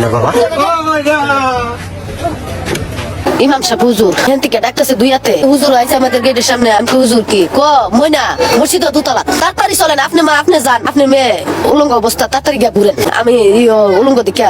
ময়নার বাবা? ইমাম সাহেব, হুজুর, এখান থেকে ডাকতেছে দুই হাতে। হুজুর আইছে আমাদের গেটের সামনে। আমি হুজুর কি? ক, ময়না মসজিদ দুতলা। তাড়াতাড়ি চলেন, আপনি মা, আপনি যান। আপনি মেয়ে, উলঙ্গ অবস্থা, তাড়াতাড়ি গিয়া ঘুরেন। আমি উলঙ্গ দিকে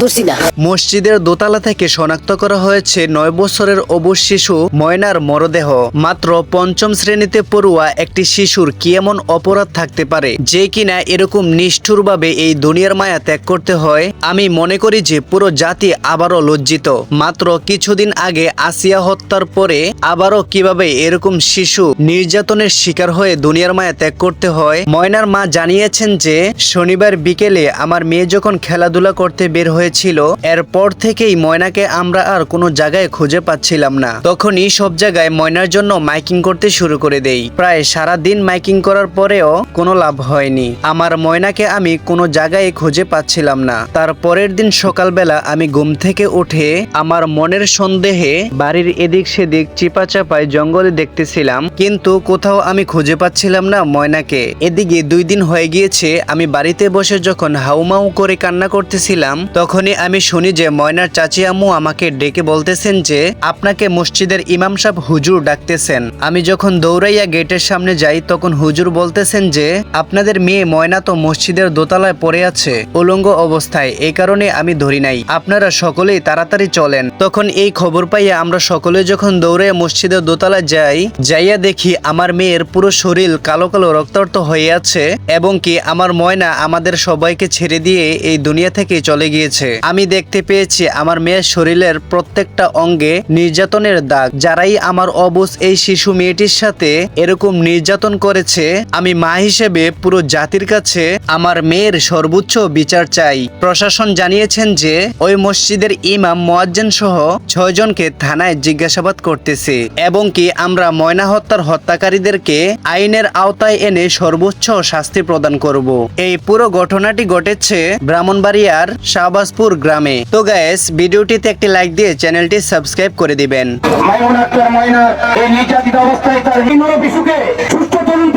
ধরছি না। মসজিদের দোতলা থেকে শনাক্ত করা হয়েছে নয় বছরের অবুজ শিশু ময়নার মরদেহ। মাত্র পঞ্চম শ্রেণীতে পড়ুয়া একটি শিশুর কি এমন অপরাধ থাকতে পারে, যে কিনা এরকম নিষ্ঠুরভাবে এই দুনিয়ার মায়া ত্যাগ করতে হয়? আমি মনে করি যে পুরো জাতি আবারও লজ্জিত। মাত্র কিছুদিন আগে আসিয়া হত্যার পরে আবারও কীভাবে এরকম শিশু নির্যাতনের শিকার হয়ে দুনিয়ার মায়া ত্যাগ করতে হয়, ময়নার মা জানিয়েছেন যে, শনিবার বিকেলে আমার মেয়ে যখন খেলাধুলা করতে বের হয়েছিল, এরপর থেকেই ময়নাকে আমরা আর কোনো জায়গায় খুঁজে পাচ্ছিলাম না। তখনই সব জায়গায় ময়নার জন্য মাইকিং করতে শুরু করে দেই। প্রায় সারা দিন মাইকিং করার পরেও কোনো লাভ হয়নি। আমার ময়নাকে আমি কোনো জায়গায় খুঁজে পাচ্ছিলাম না। তার পরের দিন সকালবেলা আমি ঘুম থেকে উঠে আমার মনের সন্দেহে বাড়ির এদিক সেদিক চিপা চাপায় জঙ্গলে দেখতেছিলাম, কিন্তু কোথাও আমি খুঁজে পাচ্ছিলাম না ময়নাকে। এদিকে দুই দিন হয়ে গিয়েছে, আমি বাড়িতে বসে যখন হাউমাউ করে কান্না করতেছিলাম, তখনই আমি শুনি যে ময়নার চাচি আম্মু আমাকে ডেকে বলতেছেন যে, আপনাকে মসজিদের ইমাম সাহেব হুজুর ডাকতেছেন। আমি যখন দৌড়াইয়া গেটের সামনে যাই, তখন হুজুর বলতেছেন যে, আপনাদের মেয়ে ময়না তো মসজিদের দোতলায় পড়ে আছে, উলঙ্গ অবস্থায় এই কারণে আমি ধরি নাই। আপনারা সকলেই তাড়াতাড়ি চলেন। তখন এই খবর পাইয়া আমরা সকলে যখন দৌড়ে মসজিদের দোতলায় যাই, যাইয়া দেখি আমার মেয়ের পুরো শরীর কালো কালো রক্তাক্ত হয়ে আছে এবং কি আমার ময়না আমাদের সবাইকে ছেড়ে দিয়ে এই দুনিয়া থেকে চলে গিয়েছে। আমি দেখতে পেয়েছি আমার মেয়ের শরীরের প্রত্যেকটা অঙ্গে নির্যাতনের দাগ। যারাই আমার অবুজ এই শিশু মেয়েটির সাথে এরকম নির্যাতন করেছে, আমি মা হিসেবে পুরো জাতির কাছে আমার মেয়ের সর্বোচ্চ বিচার চাই। প্রশাসন জানিয়েছেন যে, ওই মসজিদের ইমাম মোয়াজ্জেন সহ ছয়জনকে থানায় জিজ্ঞাসাবাদ করতেছে এবং কি আমরা ময়না হত্যার হত্যাকারীদেরকে আইনের আওতায় এনে সর্বোচ্চ শাস্তি প্রদান করব। এই পুরো ঘটনাটি ঘটেছে ব্রাহ্মণবাড়িয়ার শাহবাজপুর গ্রামে। তো গায়েস ভিডিওটিতে একটি লাইক দিয়ে চ্যানেলটি সাবস্ক্রাইব করে দিবেন। অবস্থায় তার নিম্ন শিশুকে সুস্থ তরুণ